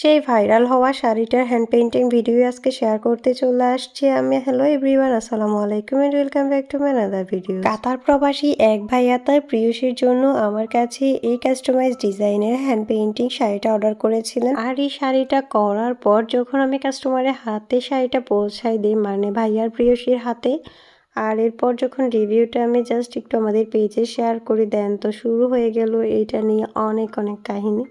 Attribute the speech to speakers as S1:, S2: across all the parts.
S1: সেই ভাইরাল হওয়া শাড়িটার হ্যান্ড পেন্টিং ভিডিও আজকে শেয়ার করতে চলে আসছি আমি। হ্যালো এভরিওয়ান আসসালামু আলাইকুম and welcome back to my other video Qatar প্রবাসী এক ভাইয়া তার প্রিয়সীর জন্য আমার কাছে এই কাস্টমাইজ ডিজাইনের হ্যান্ড পেইন্টিং শাড়িটা অর্ডার করেছিলেন। আর এই শাড়িটা করার পর যখন আমি কাস্টমারের হাতে শাড়িটা পৌঁছাই দিই মানে ভাইয়ার প্রিয়সীর হাতে, আর এরপর যখন রিভিউটা আমি জাস্ট একটু আমাদের পেজে শেয়ার করে দেন তো শুরু হয়ে গেল এইটা নিয়ে অনেক অনেক কাহিনী।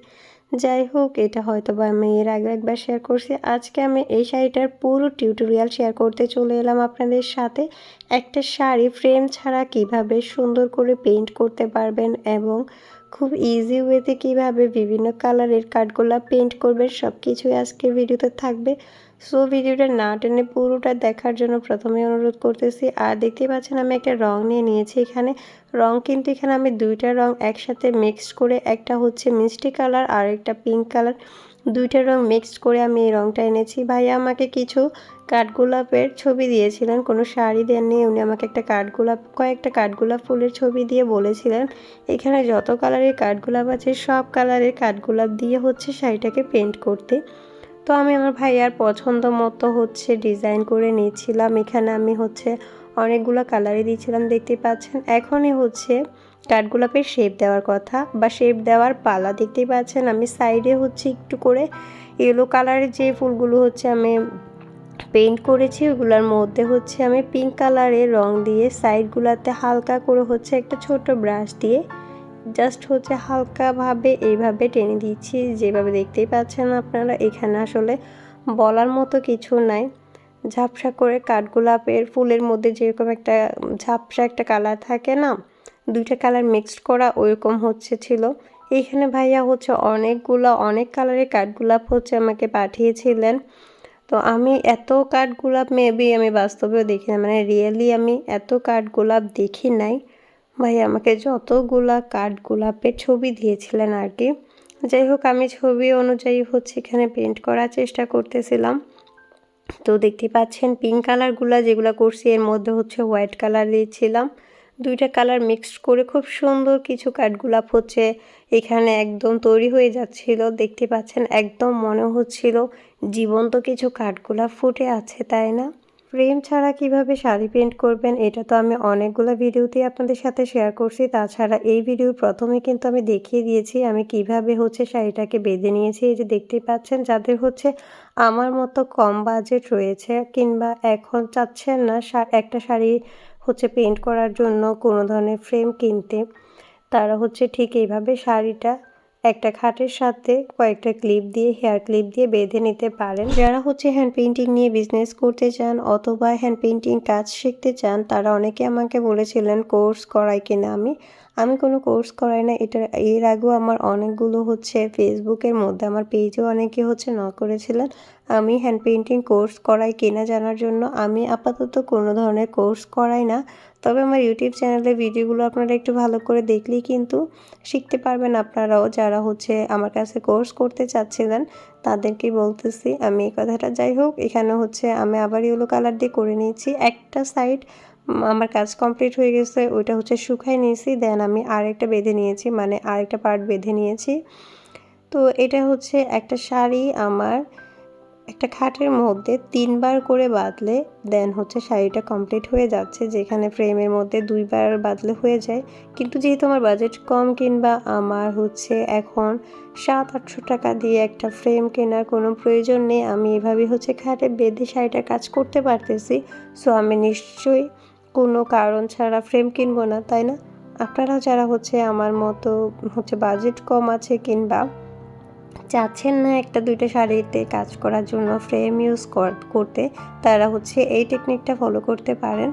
S1: যাই হোক, এটা হয়তো বা আমি এর আগে একবার শেয়ার করছি। আজকে আমি এই শাড়িটার পুরো টিউটোরিয়াল শেয়ার করতে চলে এলাম আপনাদের সাথে। একটা শাড়ি ফ্রেম ছাড়া কীভাবে সুন্দর করে পেইন্ট করতে পারবেন এবং খুব ইজি ওয়েতে কীভাবে বিভিন্ন কালারের কাঠগোলা পেন্ট করবেন সব কিছুই আজকের ভিডিওতে থাকবে। সো ভিডিওটা না টেনে পুরোটা দেখার জন্য প্রথমে অনুরোধ করতেছি। আর দেখতে পাচ্ছেন, আমি একটা রং নিয়ে নিয়েছি এখানে। রং কিন্তু এখানে আমি দুইটা রং একসাথে মিক্সড করে, একটা হচ্ছে মিষ্টি কালার আর একটা পিঙ্ক কালার দুইটা রং মিক্সড করে আমি এই রংটা এনেছি। ভাইয়া আমাকে কিছু কাঠগোলাপের ছবি দিয়েছিলেন, কোনো শাড়ি দেননি, উনি আমাকে একটা কাঠগোলাপ, কয়েকটা কাঠগোলাপ ফুলের ছবি দিয়ে বলেছিলেন, এখানে যত কালারের কাঠগোলাপ আছে, সব কালারের কাঠগোলাপ দিয়ে হচ্ছে শাড়িটাকে পেন্ট করতে। তো আমি আমার ভাইয়ার পছন্দ মতো হচ্ছে ডিজাইন করে নিয়েছিলাম এখানে আমি হচ্ছে অনেকগুলো কালারই দিয়েছিলাম, দেখতে পাচ্ছেন। এখনই হচ্ছে কাঠগোলাপের শেপ দেওয়ার কথা। বা শেপ দেওয়ার পালা দেখতেই পাচ্ছেন আমি সাইডে হচ্ছে একটু করে ইয়েলো কালারের যে ফুলগুলো হচ্ছে আমি পেইন্ট করেছি ওগুলোর মধ্যে হচ্ছে আমি পিঙ্ক কালারের রং দিয়ে সাইডগুলোতে হালকা করে হচ্ছে একটা ছোট ব্রাশ দিয়ে জাস্ট হচ্ছে হালকাভাবে এইভাবে টেনে দিচ্ছি। যেভাবে দেখতেই পাচ্ছেন আপনারা, এখানে আসলে বলার মতো কিছু নাই। ঝাপসা করে কাঠগোলাপের ফুলের মধ্যে যেরকম একটা ঝাপসা একটা কালার থাকে না দুইটা কালার মিক্সড করা ওইরকম হচ্ছে ছিল। এইখানে ভাইয়া হচ্ছে অনেকগুলো, অনেক কালারের কাঠগোলাপ হচ্ছে আমাকে পাঠিয়েছিলেন। তো আমি এত কাঠগোলাপ মেবি আমি বাস্তবেও দেখি না মানে রিয়েলি আমি এত কাঠগোলাপ দেখি নাই। ভাই আমাকে যতগুলা কাঠ গোলাপের ছবি দিয়েছিলেন আর কি যাই হোক, আমি ছবি অনুযায়ী হচ্ছে এখানে পেন্ট করার চেষ্টা করতেছিলাম। তো দেখতে পাচ্ছেন পিঙ্ক কালারগুলো যেগুলো করছি, এর মধ্যে হচ্ছে হোয়াইট কালার দিয়েছিলাম। দুইটা কালার মিক্সড করে খুব সুন্দর কিছু কাঠগোলাপ হচ্ছে। এখানে একদম তৈরি হয়ে যাচ্ছিল, দেখতে পাচ্ছেন? একদম মনে হচ্ছিল জীবন্ত কিছু কাঠগোলাপ ফুটে আছে, তাই না? ফ্রেম ছাড়া কীভাবে শাড়ি পেন্ট করবেন, এটা তো আমি অনেকগুলো ভিডিওতেই আপনাদের সাথে শেয়ার করছি। তাছাড়া এই ভিডিওর প্রথমে কিন্তু আমি দেখিয়ে দিয়েছি আমি কীভাবে হচ্ছে শাড়িটাকে বেঁধে নিয়েছি। এই যে দেখতে পাচ্ছেন, যাদের হচ্ছে আমার মতো কম বাজেট রয়েছে কিংবা এখন চাচ্ছেন না একটা শাড়ি হচ্ছে পেন্ট করার জন্য কোনো ধরনের ফ্রেম কিনতে, তারা হচ্ছে ঠিক এইভাবে শাড়িটা একটা খাটের সাথে কয়েকটা ক্লিপ দিয়ে হেয়ার ক্লিপ দিয়ে বেঁধে নিতে পারেন। যারা হচ্ছে হ্যান্ড পেন্টিং নিয়ে বিজনেস করতে চান অথবা হ্যান্ড পেন্টিং কাজ শিখতে চান, তারা অনেকে আমাকে বলেছিলেন কোর্স করাই কিনা আমি। আমি কোনো কোর্স করাই না এটা এর আগেও আমার অনেকগুলো হচ্ছে ফেসবুকের মধ্যে, আমার পেজেও অনেকে হচ্ছে ন করেছিলেন, আমি হ্যান্ড পেন্টিং কোর্স করাই কেনা জানার জন্য, আমি আপাতত কোনো ধরনের কোর্স করাই না, তবে আমার ইউটিউব চ্যানেলে ভিডিওগুলো আপনারা একটু ভালো করে দেখলেই কিন্তু শিখতে পারবেন আপনারাও, যারা হচ্ছে আমার কাছে কোর্স করতে চাচ্ছিলেন তাদেরকেই বলতেছি, আমি এই কথাটা, যাই হোক, এখানে হচ্ছে আমি আবার ইয়েলো কালার দিয়ে করে নিয়েছি, একটা সাইড আমার কাজ কমপ্লিট হয়ে গেছে, ওইটা হচ্ছে শুকাই নিয়েছি, দেন আমি আরেকটা বেঁধে নিয়েছি মানে আরেকটা পার্ট বেঁধে নিয়েছি। তো এটা হচ্ছে একটা শাড়ি আমার, একটা খাটের মধ্যে তিনবার করে বাঁধলে, দেন হচ্ছে শাড়িটা কমপ্লিট হয়ে যাচ্ছে, যেখানে ফ্রেমের মধ্যে দুইবার বাঁধলে হয়ে যায়। কিন্তু যেহেতু আমার বাজেট কম কিংবা আমার হচ্ছে এখন সাত, আটশো টাকা দিয়ে একটা ফ্রেম কেনার কোনো প্রয়োজন নেই, আমি এভাবে হচ্ছে খাটে বেঁধে শাড়িটার কাজ করতে পারতেছি সো আমি নিশ্চয়ই কোনো কারণ ছাড়া ফ্রেম কিনবো না, তাই না? আপনারাও যারা হচ্ছে আমার মতো হচ্ছে বাজেট কম আছে কিংবা চাচ্ছেন না একটা দুইটা শাড়িতে কাজ করার জন্য ফ্রেম ইউজ করতে, তারা হচ্ছে এই টেকনিকটা ফলো করতে পারেন।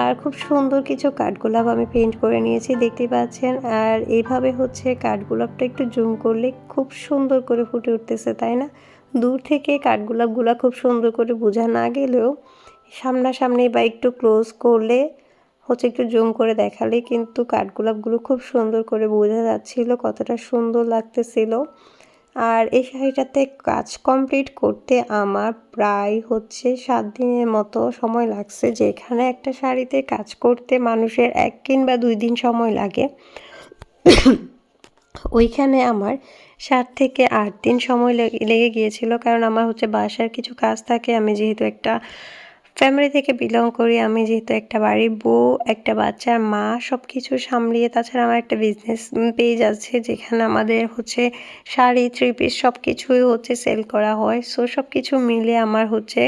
S1: আর খুব সুন্দর কিছু কাঠগোলাপ আমি পেন্ট করে নিয়েছি, দেখতে পাচ্ছেন। আর এইভাবে হচ্ছে কাঠগোলাপটা একটু জুম করলে খুব সুন্দর করে ফুটে উঠতেছে, তাই না? দূর থেকে কাঠগোলাপগুলো খুব সুন্দর করে বোঝা না গেলেও সামনাসামনি বা একটু ক্লোজ করলে, হচ্ছে একটু জুম করে দেখালে কিন্তু কাঠগোলাপগুলো খুব সুন্দর করে বোঝা যাচ্ছিল, কতটা সুন্দর লাগতেছিল। আর এই শাড়িটাতে কাজ কমপ্লিট করতে আমার প্রায় হচ্ছে সাত দিনের মতো সময় লাগছে, যেখানে একটা শাড়িতে কাজ করতে মানুষের এক কিংবা দুই দিন সময় লাগে। ওইখানে আমার সাত থেকে আট দিন সময় লেগে গিয়েছিল, কারণ আমার হচ্ছে বাসার কিছু কাজ থাকে, আমি যেহেতু একটা ফ্যামিলি থেকে বিলং করি, আমি যেহেতু একটা বাড়ির বউ, একটা বাচ্চার মা সব কিছু সামলিয়ে তাছাড়া আমার একটা বিজনেস পেজ আছে যেখানে আমাদের হচ্ছে শাড়ি থ্রি পিস সব কিছুই হচ্ছে সেল করা হয়। সো সব কিছু মিলে আমার হচ্ছে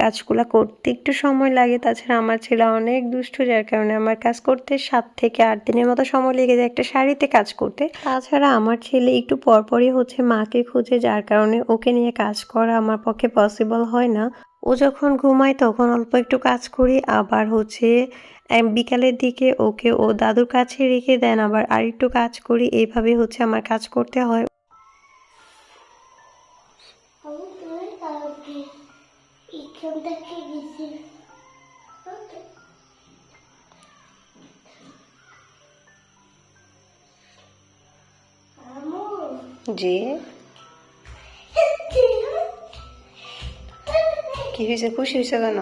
S1: কাজগুলো করতে একটু সময় লাগে। তাছাড়া আমার ছেলে অনেক দুষ্টু, যার কারণে আমার কাজ করতে সাত থেকে আট দিনের মতো সময় লেগে যায় একটা শাড়িতে কাজ করতে। তাছাড়া আমার ছেলে একটু পরপরই হচ্ছে মাকে খুঁজে, যার কারণে ওকে নিয়ে কাজ করা আমার পক্ষে পসিবল হয় না। ও যখন ঘুমায় তখন অল্প একটু কাজ করি আবার হচ্ছে বিকালের দিকে ওকে ও দাদুর কাছে রেখে দেন আবার আরেকটু কাজ করি এইভাবে হচ্ছে আমার কাজ করতে হয়। জি। কি হয়েছে খুশি হয়েছে কেন?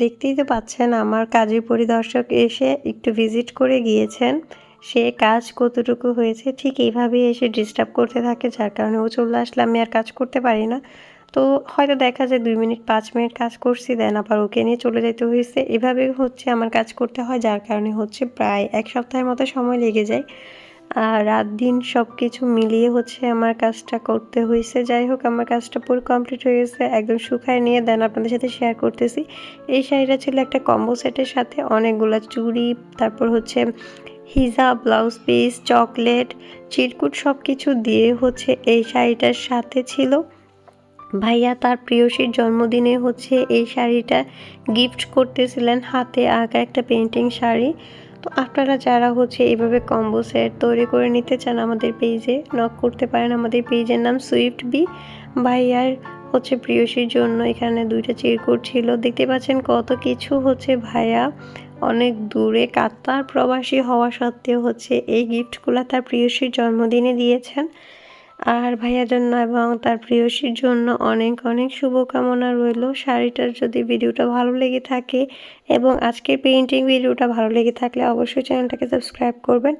S1: দেখতেই তো পাচ্ছেন আমার কাজের পরিদর্শক এসে একটু ভিজিট করে গিয়েছেন। সে কাজ কতটুকু হয়েছে ঠিক এইভাবেই এসে ডিস্টার্ব করতে থাকে, যার কারণে ও চলে আসলে আমি আর কাজ করতে পারি না। তো হয়তো দেখা যায় দুই মিনিট, পাঁচ মিনিট কাজ করছি দেন আবার ওকে নিয়ে চলে যেতে হয়েছে। এভাবে হচ্ছে আমার কাজ করতে হয়, যার কারণে হচ্ছে প্রায় এক সপ্তাহের মতো সময় লেগে যায়। রাত দিন সব কিছু মিলিয়ে হচ্ছে আমার কাজটা করতে হয়েছে যাই হোক, আমার কাজটা পুরো কমপ্লিট হয়ে গেছে। একদম শুকায় নিয়ে দেন আপনাদের সাথে শেয়ার করতেছি। এই শাড়িটা ছিল একটা কম্বো সেটের সাথে অনেকগুলো চুড়ি, তারপর হচ্ছে হিজা ব্লাউজ পিস চকলেট চিরকুট সব কিছু দিয়ে হচ্ছে এই শাড়িটার সাথে ছিল। ভাইয়া তার প্রিয়সীর জন্মদিনে হচ্ছে এই শাড়িটা গিফট করতেছিলেন হাতে আঁকা একটা পেন্টিং শাড়ি। তো আপনারা যারা হচ্ছে এইভাবে কম্বো সেট তৈরি করে নিতে চান আমাদের পেজে নক করতে পারেন। আমাদের পেজের নাম সুইফট বি ভাইয়ার হচ্ছে প্রিয়সীর জন্য এখানে দুইটা চিরকুট ছিল। দেখতে পাচ্ছেন কত কিছু হচ্ছে ভাইয়া অনেক দূরে কাতার প্রবাসী হওয়া সত্ত্বেও হচ্ছে এই গিফটগুলো তার প্রিয়সীর জন্মদিনে দিয়েছেন। আর ভাইয়ার জন্য এবং তার প্রিয়সীর জন্য অনেক অনেক শুভকামনা রইল। শাড়িটার যদি ভিডিওটা ভালো লেগে থাকে এবং আজকের পেইন্টিং ভিডিওটা ভালো লেগে থাকলে অবশ্যই চ্যানেলটাকে সাবস্ক্রাইব করবেন।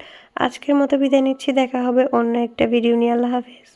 S1: আজকের মতো বিদায় নিচ্ছি, দেখা হবে অন্য একটা ভিডিও নিয়ে। আল্লাহ হাফেজ।